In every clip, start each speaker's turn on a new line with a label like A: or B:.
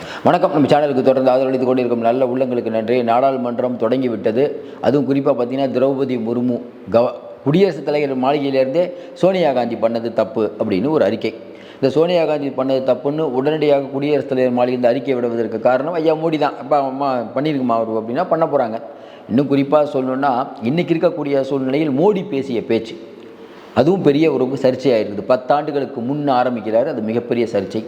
A: வணக்கம். நம்ம சேனலுக்கு தொடர்ந்து ஆதரவளித்துக் கொண்டிருக்கும் நல்ல உள்ளங்களுக்கு நன்றி. நாடாளுமன்றம் தொடங்கி விட்டது அதுவும் குறிப்பாக பார்த்தீங்கன்னா திரௌபதி முர்மு கவ குடியரசுத் தலைவர் மாளிகையிலேருந்தே சோனியா காந்தி பண்ணது தப்பு அப்படின்னு ஒரு அறிக்கை. இந்த சோனியா காந்தி பண்ணது தப்புன்னு உடனடியாக குடியரசுத் தலைவர் மாளிகை இந்த அறிக்கை விடுவதற்கு காரணம் ஐயா மோடி தான். அப்பா அம்மா பண்ணியிருக்குமா அவர் அப்படின்னா பண்ண போகிறாங்க இன்னும் குறிப்பாக சொல்லணுன்னா இன்றைக்கி இருக்கக்கூடிய சூழ்நிலையில் மோடி பேசிய பேச்சு. அதுவும் பெரிய ஒரு சர்ச்சையாக இருக்குது. பத்தாண்டுகளுக்கு முன் ஆரம்பிக்கிறார். அது மிகப்பெரிய சர்ச்சை.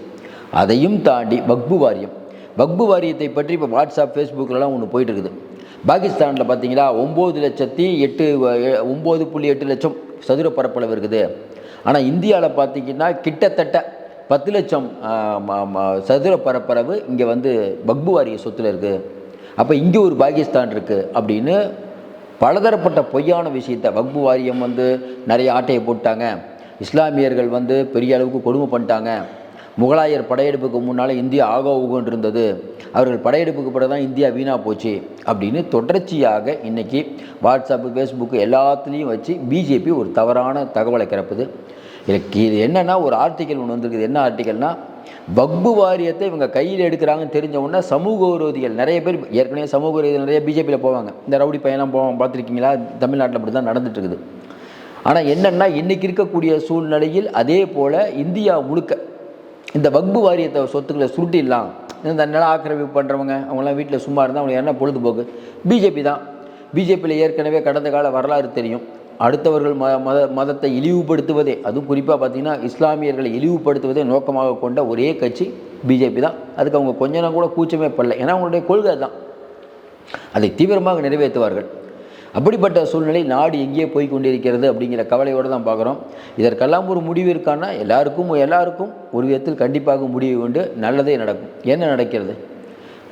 A: அதையும் தாண்டி வக்பு வாரியம். வக்பு வாரியத்தை பற்றி இப்போ வாட்ஸ்அப் ஃபேஸ்புக்கிலலாம் ஒன்று போயிட்டு இருக்குது பாகிஸ்தானில் பார்த்தீங்களா ஒம்பது லட்சத்தி எட்டு ஒம்பது புள்ளி எட்டு லட்சம் சதுர பரப்பளவு இருக்குது. ஆனால் இந்தியாவில் பார்த்தீங்கன்னா கிட்டத்தட்ட பத்து லட்சம் சதுர பரப்பளவு இங்கே வந்து பக்பு வாரிய சொத்தில் இருக்குது அப்போ இங்கே ஒரு பாகிஸ்தான் இருக்குது அப்படின்னு பலதரப்பட்ட பொய்யான விஷயத்தை வக்பு வாரியம் வந்து நிறைய ஆட்டையை போட்டாங்க. இஸ்லாமியர்கள் வந்து பெரிய அளவுக்கு கொடுமை பண்ணிட்டாங்க. முகலாயர் படையெடுப்புக்கு முன்னால் இந்தியா ஆகோ ஊகோன்னு இருந்தது அவர்கள் படையெடுப்புக்கு பிறகு தான் இந்தியா வீணாக போச்சு அப்படின்னு தொடர்ச்சியாக இன்றைக்கி வாட்ஸ்அப்பு ஃபேஸ்புக்கு எல்லாத்துலேயும் வச்சு பிஜேபி ஒரு தவறான தகவலை கிடப்புது இதுக்கு இது என்னென்னா ஒரு ஆர்டிக்கல் ஒன்று வந்திருக்குது. என்ன ஆர்டிக்கல்னால் வக்பு வாரியத்தை இவங்க கையில் எடுக்கிறாங்கன்னு தெரிஞ்ச உடனே சமூக விரோதிகள் நிறைய பேர் ஏற்கனவே சமூக விரோதிகள் நிறைய பிஜேபியில் போவாங்க. இந்த ரவுடி பையன்லாம் போவாங்க பார்த்துருக்கீங்களா? தமிழ்நாட்டில் அப்படி தான் நடந்துட்டு இருக்குது. ஆனால் என்னென்னா இன்றைக்கி இருக்கக்கூடிய சூழ்நிலையில் அதே போல் இந்தியா முழுக்க இந்த வக்பு வாரியத்தை சொத்துக்களை சுருட்டிடலாம். இந்த நில ஆக்கிரமிப்பு பண்ணுறவங்க அவங்களாம் வீட்டில் சும்மா இருந்தால் அவங்களுக்கு என்ன பொழுதுபோக்கு? பிஜேபி தான். பிஜேபியில் ஏற்கனவே கடந்த கால வரலாறு தெரியும். அடுத்தவர்கள் ம மத மதத்தை இழிவுபடுத்துவதே அதுவும் குறிப்பாக பார்த்தீங்கன்னா இஸ்லாமியர்களை இழிவுபடுத்துவதே நோக்கமாக கொண்ட ஒரே கட்சி பிஜேபி தான். அதுக்கு அவங்க கொஞ்ச நாள் கூட கூச்சமே படல. ஏன்னா அவங்களுடைய கொள்கை தான் அதை தீவிரமாக நிறைவேற்றுவார்கள். அப்படிப்பட்ட சூழ்நிலை நாடு எங்கேயே போய் கொண்டிருக்கிறது அப்படிங்கிற கவலையோடு தான் பார்க்குறோம். இதற்கெல்லாம் ஒரு முடிவு இருக்கான்னா எல்லாருக்கும் எல்லாருக்கும் ஒரு விதத்தில் கண்டிப்பாக முடிவு கொண்டு நல்லதே நடக்கும். என்ன நடக்கிறது?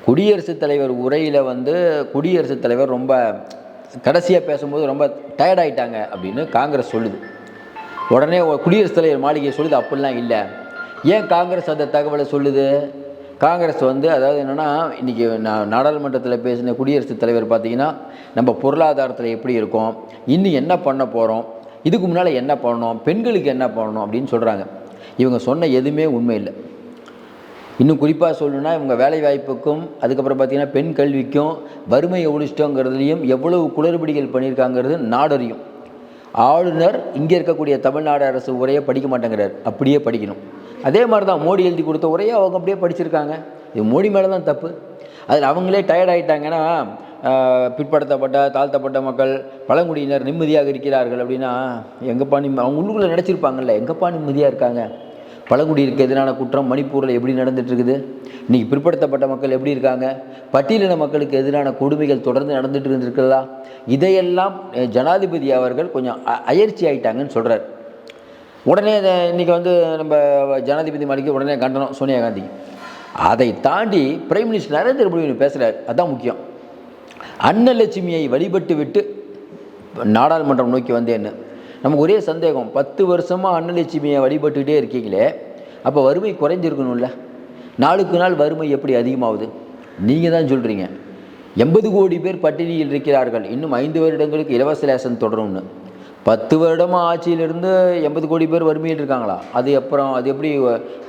A: குடியரசுத் தலைவர் உரையில் வந்து குடியரசுத் தலைவர் ரொம்ப கடைசியாக பேசும்போது ரொம்ப டயர்டாயிட்டாங்க அப்படின்னு காங்கிரஸ் சொல்லுது. உடனே குடியரசுத் தலைவர் மாளிகை சொல்லுது அப்படிலாம் இல்லை. ஏன் காங்கிரஸ் அந்த தகவலை சொல்லுது? காங்கிரஸ் வந்து அதாவது என்னென்னா இன்றைக்கி நான் நாடாளுமன்றத்தில் பேசின குடியரசுத் தலைவர் பார்த்திங்கன்னா நம்ம பொருளாதாரத்தில் எப்படி இருக்கோம் இன்னும் என்ன பண்ண போகிறோம் இதுக்கு முன்னால் என்ன பண்ணணும் பெண்களுக்கு என்ன பண்ணணும் அப்படின்னு சொல்கிறாங்க இவங்க சொன்ன எதுவுமே உண்மை இல்லை. இன்னும் குறிப்பாக சொல்லணும்னா இவங்க வேலை வாய்ப்புக்கும் அதுக்கப்புறம் பார்த்திங்கன்னா பெண் கல்விக்கும் வறுமையை ஒழிச்சிட்டோங்கிறதுலையும் எவ்வளவு குளறுபடிகள் பண்ணியிருக்காங்கிறது நாடறியும். ஆளுநர் இங்கே இருக்கக்கூடிய தமிழ்நாடு அரசு உரையை படிக்க மாட்டேங்கிறார். அப்படியே படிக்கணும். அதே மாதிரி தான் மோடி எழுதி கொடுத்த உரையை அவங்க அப்படியே படிச்சிருக்காங்க. இது மோடி மேலே தான் தப்பு. அதில் அவங்களே டயர்ட் ஆகிட்டாங்கன்னா பிற்படுத்தப்பட்ட தாழ்த்தப்பட்ட மக்கள் பழங்குடியினர் நிம்மதியாக இருக்கிறார்கள் அப்படின்னா எங்கப்பா நிம்ம அவங்க உள்ளுக்குள்ளே நினச்சிருப்பாங்கல்ல எங்கப்பா நிம்மதியாக இருக்காங்க? பழங்குடியிருக்கு எதிரான குற்றம் மணிப்பூரில் எப்படி நடந்துட்டு இருக்குது இன்றைக்கி பிற்படுத்தப்பட்ட மக்கள் எப்படி இருக்காங்க? பட்டியலின மக்களுக்கு எதிரான கொடுமைகள் தொடர்ந்து நடந்துட்டு இருந்திருக்கிறதா? இதையெல்லாம் ஜனாதிபதி அவர்கள் கொஞ்சம் அ- அயற்சி ஆயிட்டாங்கன்னு சொல்கிறார் உடனே இதை இன்னைக்கு வந்து நம்ம ஜனாதிபதி மாளிகை உடனே கண்டனம் சோனியா காந்தி. அதை தாண்டி பிரைம் மினிஸ்டர் நரேந்திர மோடி பேசுகிறார் அதுதான் முக்கியம். அன்னலட்சுமியை வழிபட்டு விட்டு நாடாளுமன்றம் நோக்கி வந்தேன்னு. நமக்கு ஒரே சந்தேகம். பத்து வருஷமாக அன்னலட்சுமியை வழிபட்டுக்கிட்டே இருக்கீங்களே. அப்போ வறுமை குறைஞ்சிருக்கணும்ல. நாளுக்கு நாள் வறுமை எப்படி அதிகமாகுது? நீங்கள் தான் சொல்கிறீங்க எண்பது கோடி பேர் பட்டினியில் இருக்கிறார்கள். இன்னும் ஐந்து வருடங்களுக்கு இலவச லேசன் தொடரும்னு. பத்து வருடமாக ஆட்சியிலிருந்து எண்பது கோடி பேர் வறுமையில் இருக்காங்களா அது அப்புறம் அது எப்படி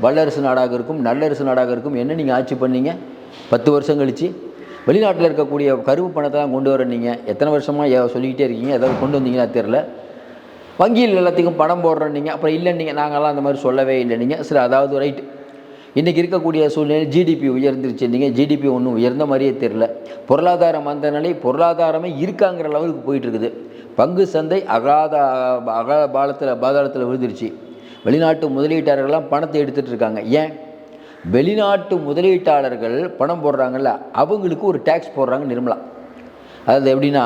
A: வல்லரசு நாடாக இருக்கும் நல்லரசு நாடாக இருக்கும்? என்ன நீங்கள் ஆட்சி பண்ணீங்க? பத்து வருஷம் கழிச்சு? வெளிநாட்டில் இருக்கக்கூடிய கருப்பு பணத்தெல்லாம் கொண்டு வர நீங்கள் எத்தனை வருஷமாக சொல்லிக்கிட்டே இருக்கீங்க? ஏதாவது கொண்டு வந்தீங்கன்னா தெரில வங்கியில் எல்லாத்துக்கும் பணம் போடுறோம் நீங்கள் அப்புறம் இல்லை நீங்கள் நாங்களாம் அந்த மாதிரி சொல்லவே இல்லை நீங்கள் சரி அதாவது ரைட்டு இன்றைக்கி இருக்கக்கூடிய சூழ்நிலை ஜிடிபி உயர்ந்துருச்சு நீங்கள் ஜிடிபி ஒன்றும் உயர்ந்த மாதிரியே தெரில பொருளாதார மந்த நிலை பொருளாதாரமே இருக்காங்கிற லெவலுக்கு போயிட்டு இருக்குது. பங்கு சந்தை அகாத அக பாலத்தில் பாதாளத்தில் விழுந்துருச்சு. வெளிநாட்டு முதலீட்டாளர்கள்லாம் பணத்தை எடுத்துகிட்டு இருக்காங்க. ஏன்? வெளிநாட்டு முதலீட்டாளர்கள் பணம் போடுறாங்கல்ல அவங்களுக்கு ஒரு டேக்ஸ் போடுறாங்க நிர்மலா. அது எப்படின்னா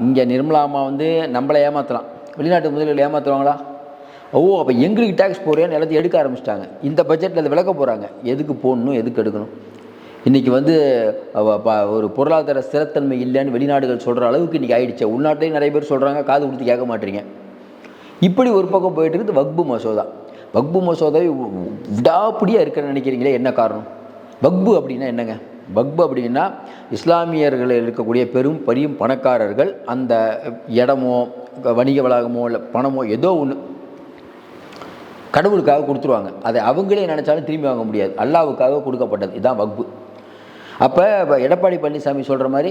A: இங்கே நிர்மலா அம்மா வந்து நம்மளை ஏமாற்றலாம் வெளிநாட்டு முதலீடு ஏமாற்றுவாங்களா ஓ அப்போ எங்களுக்கு டேக்ஸ் போடுறேன்னு எல்லாத்தையும் எடுக்க ஆரம்பிச்சிட்டாங்க. இந்த பட்ஜெட்டில் அதை விளக்க போகிறாங்க எதுக்கு போடணும் எதுக்கு எடுக்கணும்? இன்றைக்கி வந்து ப- ஒரு பொருளாதார ஸ்திரத்தன்மை இல்லைன்னு வெளிநாடுகள் சொல்கிற அளவுக்கு இன்றைக்கி ஆயிடுச்சு. உள்நாட்டிலையும் நிறைய பேர் சொல்கிறாங்க காது கொடுத்து கேட்க மாட்டீங்க. இப்படி ஒரு பக்கம் போயிட்டு இருக்குது வக்பு மசோதா. வக்பு மசோதாவை வி- விடாப்பிடியாக இருக்கிற நினைக்கிறீங்களே என்ன காரணம்? வக்பு அப்படின்னா என்னங்க? வக்பு அப்படின்னா இஸ்லாமியர்கள் இருக்கக்கூடிய பெரும் பெரியும் பணக்காரர்கள் அந்த இடமோ வணிக வளாகமோ இல்லை பணமோ ஏதோ ஒன்று கடவுளுக்காக கொடுத்துருவாங்க. அதை அவங்களே நினச்சாலும் திரும்பி வாங்க முடியாது. அல்லாவுக்காக கொடுக்கப்பட்டது. இதுதான் வக்பு. அப்போ எடப்பாடி பழனிசாமி சொல்கிற மாதிரி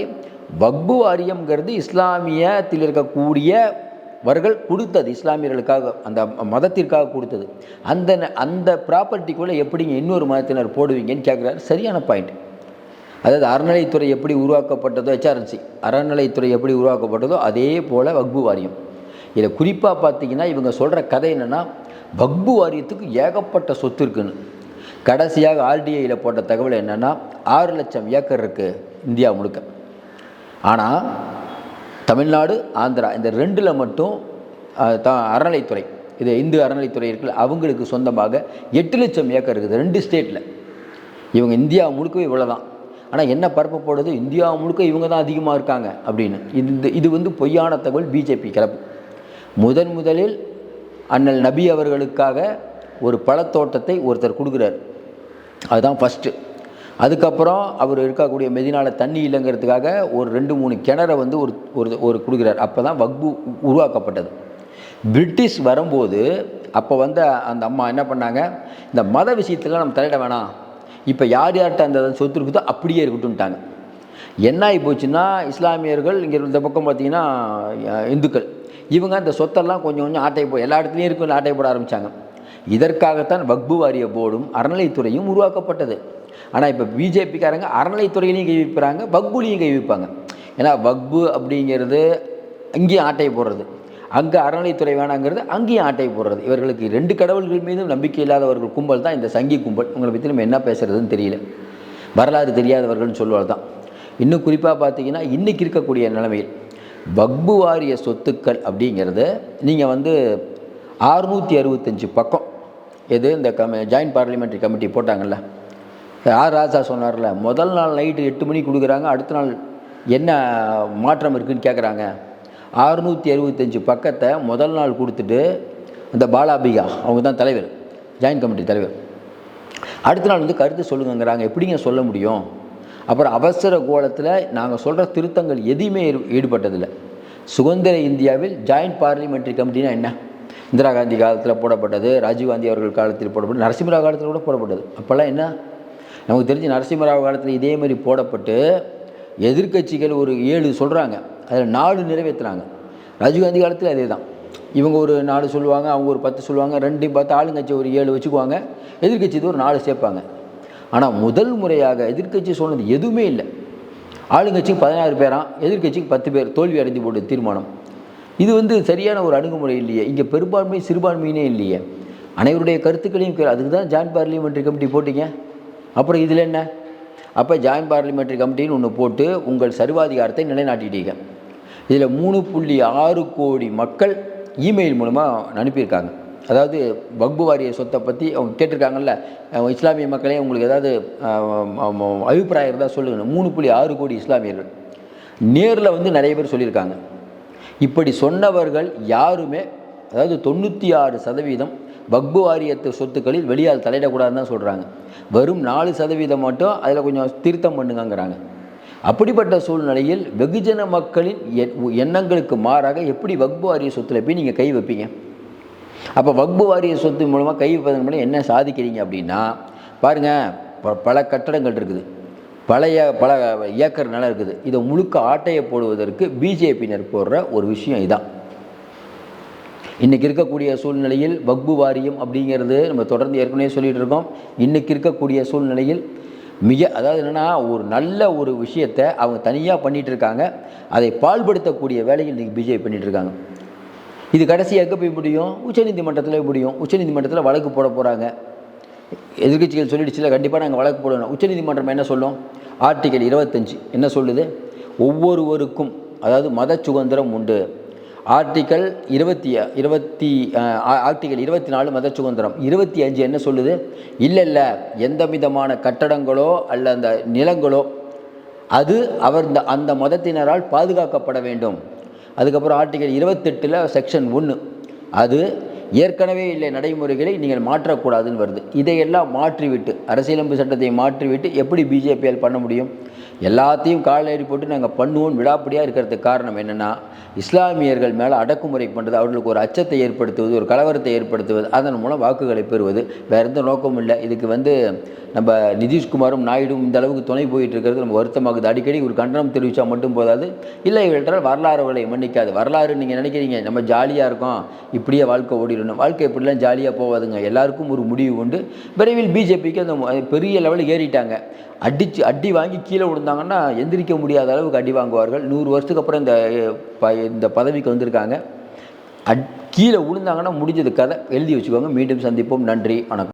A: வக்பு வாரியம்ங்கிறது இஸ்லாமியத்தில் இருக்கக்கூடியவர்கள் கொடுத்தது இஸ்லாமியர்களுக்காக அந்த மதத்திற்காக கொடுத்தது. அந்த அந்த ப்ராப்பர்ட்டிக்குள்ளே எப்படிங்க இன்னொரு மதத்தினர் போடுவீங்கன்னு கேட்குறாரு சரியான பாயிண்ட் அதாவது அறநிலைத்துறை எப்படி உருவாக்கப்பட்டதோ ஹெச்ஆர்என்சி அறநிலைத்துறை எப்படி உருவாக்கப்பட்டதோ அதே போல் வக்பு வாரியம். இதில் குறிப்பாக பார்த்தீங்கன்னா இவங்க சொல்கிற கதை என்னென்னா வக்பு வாரியத்துக்கு ஏகப்பட்ட சொத்து இருக்குன்னு. கடைசியாக ஆர்டிஐயில் போட்ட தகவல் என்னென்னா ஆறு லட்சம் ஏக்கர் இருக்குது இந்தியா முழுக்க. ஆனால் தமிழ்நாடு ஆந்திரா இந்த ரெண்டில் மட்டும் தான் த அறநிலைத்துறை இது இந்து அறநிலைத்துறை இருக்குல்ல அவங்களுக்கு சொந்தமாக எட்டு லட்சம் ஏக்கர் இருக்குது ரெண்டு ஸ்டேட்டில் இவங்க இந்தியா முழுக்கவே இவ்வளோ தான் ஆனால் என்ன பரப்ப போடுது? இந்தியா முழுக்க இவங்க தான் அதிகமாக இருக்காங்க அப்படின்னு. இந்த இது வந்து பொய்யான தகவல் பிஜேபி கிளப்பு. முதன் முதலில் அண்ணல் நபி அவர்களுக்காக ஒரு பழத்தோட்டத்தை ஒருத்தர் கொடுக்குறார். அதுதான் ஃபஸ்ட்டு அதுக்கப்புறம் அவர் இருக்கக்கூடிய மெதினால தண்ணி இல்லைங்கிறதுக்காக ஒரு ரெண்டு மூணு கிணறை வந்து ஒரு ஒரு ஒரு கொடுக்குறார். அப்போ தான் வக்பு உருவாக்கப்பட்டது. பிரிட்டிஷ் வரும்போது அப்போ வந்து அந்த அம்மா என்ன பண்ணாங்க? இந்த மத விஷயத்தில் நம்ம தலையிட வேணாம். இப்போ யார் யார்கிட்ட அந்த சொத்து இருக்குதோ அப்படியே இருக்கட்டும்ட்டாங்க. என்ன ஆகி போச்சுன்னா இஸ்லாமியர்கள் இங்கே இந்த பக்கம் பார்த்தீங்கன்னா இந்துக்கள். இவங்க அந்த சொத்தெல்லாம் கொஞ்சம் கொஞ்சம் ஆட்டை போ எல்லா இடத்துலையும் இருக்கும் ஆட்டை போட ஆரம்பித்தாங்க இதற்காகத்தான் வக்பு வாரிய போர்டும் அறநிலைத்துறையும் உருவாக்கப்பட்டது. ஆனால் இப்போ பிஜேபிக்காரங்க அறநிலைத்துறையிலையும் கை வைக்கிறாங்க வக்புலையும் கை வைப்பாங்க. ஏன்னா வக்பு அப்படிங்கிறது அங்கேயும் ஆட்டை போடுறது. அங்கே அறநிலைத்துறை வேணாங்கிறது அங்கேயும் ஆட்டை போடுறது. இவர்களுக்கு ரெண்டு கடவுள்கள் மீதும் நம்பிக்கை இல்லாதவர்கள் கும்பல் தான் இந்த சங்கி கும்பல். உங்களை பற்றி நம்ம என்ன பேசுகிறதுன்னு தெரியல. வரலாறு தெரியாதவர்கள்னு சொல்லுவது தான். இன்னும் குறிப்பாக பார்த்தீங்கன்னா இன்றைக்கி இருக்கக்கூடிய நிலைமையில் வக்பு வாரிய சொத்துக்கள் அப்படிங்கிறது நீங்கள் வந்து ஆறுநூற்றி அறுபத்தஞ்சு பக்கம் எது இந்த கம ஜாயின்ட் பார்லிமெண்ட்ரி கமிட்டி போட்டாங்கல்ல? ஆர் ராஜா சொன்னார்ல முதல் நாள் நைட்டு எட்டு மணிக்கு கொடுக்குறாங்க அடுத்த நாள் என்ன மாற்றம் இருக்குதுன்னு கேட்குறாங்க ஆறுநூற்றி அறுபத்தஞ்சு பக்கத்தை முதல் நாள் கொடுத்துட்டு இந்த பாலாபிகா அவங்க தான் தலைவர் ஜாயின்ட் கமிட்டி தலைவர். அடுத்த நாள் வந்து கருத்து சொல்லுங்கங்கிறாங்க. எப்படிங்க சொல்ல முடியும்? அப்புறம் அவசர கோலத்தில் நாங்கள் சொல்கிற திருத்தங்கள் எதையுமே ஈடுபட்டதில்லை. சுதந்திர இந்தியாவில் ஜாயின்ட் பார்லிமெண்ட்ரி கமிட்டினா என்ன? இந்திரா காந்தி காலத்தில் போடப்பட்டது ராஜீவ்காந்தி அவர்கள் காலத்தில் போடப்பட்டது நரசிம்மராவ் காலத்தில் கூட போடப்பட்டது. அப்போல்லாம் என்ன? நமக்கு தெரிஞ்சு நரசிம்மராவ் காலத்தில் இதே மாதிரி போடப்பட்டு எதிர்க்கட்சிகள் ஒரு ஏழு சொல்கிறாங்க அதில் நாலு நிறைவேற்றுறாங்க ராஜீவ்காந்தி காலத்தில் அதே தான் இவங்க ஒரு நாலு சொல்லுவாங்க அவங்க ஒரு பத்து சொல்லுவாங்க ரெண்டு பத்து ஆளுங்கட்சி ஒரு ஏழு வச்சுக்குவாங்க எதிர்க்கட்சி இது ஒரு நாலு சேர்ப்பாங்க. ஆனால் முதல் முறையாக எதிர்க்கட்சி சொன்னது எதுவுமே இல்லை. ஆளுங்கட்சிக்கு பதினாறு பேராம் எதிர்க்கட்சிக்கு பத்து பேர் தோல்வி அடைந்து போட்டு தீர்மானம். இது வந்து சரியான ஒரு அணுகுமுறை இல்லையே. இங்கே பெரும்பான்மை சிறுபான்மையினே இல்லையே. அனைவருடைய கருத்துக்களையும் அதுக்கு தான் ஜாயின்ட் பார்லிமெண்ட்ரி கமிட்டி போட்டீங்க. அப்புறம் இதில் என்ன? அப்போ ஜாயின்ட் பார்லிமெண்ட்ரி கமிட்டின்னு ஒன்று போட்டு உங்கள் சர்வாதிகாரத்தை நிலைநாட்டிட்டீங்க. இதில் மூணு புள்ளி ஆறு கோடி மக்கள் இமெயில் மூலமாக அனுப்பியிருக்காங்க. அதாவது வக்பு வாரிய சொத்தை பற்றி அவங்க கேட்டிருக்காங்கல்ல இஸ்லாமிய மக்களே உங்களுக்கு ஏதாவது அபிப்பிராயம் இருந்தால் சொல்லுங்கள் மூணு புள்ளி ஆறு கோடி இஸ்லாமியர்கள். நேரில் வந்து நிறைய பேர் சொல்லியிருக்காங்க. இப்படி சொன்னவர்கள் யாருமே அதாவது தொண்ணூற்றி ஆறு சதவீதம் வக்பு வாரியத்து சொத்துக்களில் வெளியால் தலையிடக்கூடாதுன்னு தான் சொல்கிறாங்க வெறும் நாலு சதவீதம் மட்டும் அதில் கொஞ்சம் திருத்தம் பண்ணுங்கங்கிறாங்க. அப்படிப்பட்ட சூழ்நிலையில் வெகுஜன மக்களின் எண்ணங்களுக்கு மாறாக எப்படி வக்பு வாரிய சொத்துல போய் நீங்கள் கை வைப்பீங்க? அப்போ வக்பு வாரிய சொத்து மூலமாக கை வைப்பதன் மூலம் என்ன சாதிக்கிறீங்க அப்படின்னா பாருங்கள் ப- பல கட்டடங்கள் இருக்குது. பழைய பல ஏக்கர் நிலம் இருக்குது. இதை முழுக்க ஆட்டையை போடுவதற்கு பிஜேபியினர் போடுற ஒரு விஷயம் இதான். இன்றைக்கி இருக்கக்கூடிய சூழ்நிலையில் வக்பு வாரியம் அப்படிங்கிறது நம்ம தொடர்ந்து ஏற்கனவே சொல்லிகிட்டு இருக்கோம். இன்றைக்கி இருக்கக்கூடிய சூழ்நிலையில் மிக அதாவது என்னென்னா ஒரு நல்ல ஒரு விஷயத்தை அவங்க தனியாக பண்ணிகிட்டு இருக்காங்க. அதை பால்படுத்தக்கூடிய வேலையில் இன்றைக்கி பிஜேபி பண்ணிகிட்டு இருக்காங்க. இது கடைசியாக எங்கே போய் முடியும்? உச்சநீதிமன்றத்தில் முடியும். உச்சநீதிமன்றத்தில் வழக்கு போட போகிறாங்க எதிர்கட்சிகள் சொல்லிடுச்சுல கண்டிப்பாக நாங்கள் வழக்கு போடணும். உச்சநீதிமன்றம் என்ன சொல்லும்? ஆர்டிகல் இருபத்தஞ்சு என்ன சொல்லுது? ஒவ்வொருவருக்கும் அதாவது மத சுதந்திரம் உண்டு. ஆர்டிக்கல் இருபத்தி இருபத்தி ஆர்டிக்கல் ஆ- இருபத்தி நாலு மத சுதந்திரம் இருபத்தி அஞ்சு என்ன சொல்லுது? இல்லை இல்லை எந்த விதமான கட்டடங்களோ அல்ல அந்த நிலங்களோ அது அவர் இந்த அந்த மதத்தினரால் பாதுகாக்கப்பட வேண்டும். அதுக்கப்புறம் ஆர்டிகல் இருபத்தெட்டில் செக்ஷன் ஒன்று அது ஏற்கனவே இல்லை நடைமுறைகளை நீங்கள் மாற்றக்கூடாதுன்னு வருது. இதையெல்லாம் மாற்றிவிட்டு அரசியலமைப்பு சட்டத்தை மாற்றிவிட்டு எப்படி பிஜேபியால் பண்ண முடியும்? எல்லாத்தையும் கால் போட்டு நாங்கள் பண்ணுவோம் விடாப்படியாக இருக்கிறதுக்கு காரணம் என்னென்னா இஸ்லாமியர்கள் மேலே அடக்குமுறை பண்ணுறது அவர்களுக்கு ஒரு அச்சத்தை ஏற்படுத்துவது ஒரு கலவரத்தை ஏற்படுத்துவது அதன் மூலம் வாக்குகளை பெறுவது. வேறு எந்த நோக்கமும் இல்லை. இதுக்கு வந்து நம்ம நிதிஷ்குமாரும் நாயுடும் இந்த அளவுக்கு துணை போயிட்டு இருக்கிறது நம்ம வருத்தமாகுது. அடிக்கடி ஒரு கண்டனம் தெரிவித்தா மட்டும் போதாது. இல்லை என்றால் வரலாறுகளை மன்னிக்காது. வரலாறு நீங்கள் நினைக்கிறீங்க நம்ம ஜாலியாக இருக்கோம் இப்படியே வாழ்க்கை ஓடிடணும். வாழ்க்கை எப்படிலாம் ஜாலியாக போகாதுங்க. எல்லாருக்கும் ஒரு முடிவு உண்டு. விரைவில் பிஜேபிக்கு அந்த பெரிய லெவலில் ஏறிட்டாங்க. அடிச்சு அடி வாங்கி கீழே விழுந்தாங்கன்னா எந்திரிக்க முடியாத அளவுக்கு அடி வாங்குவார்கள். நூறு வருஷத்துக்கு அப்புறம் இந்த ப- இந்த பதவிக்கு வந்திருக்காங்க. அட் கீழே விழுந்தாங்கன்னா முடிஞ்சது கதை. எழுதி வச்சுக்கோங்க. மீண்டும் சந்திப்போம். நன்றி. வணக்கம்.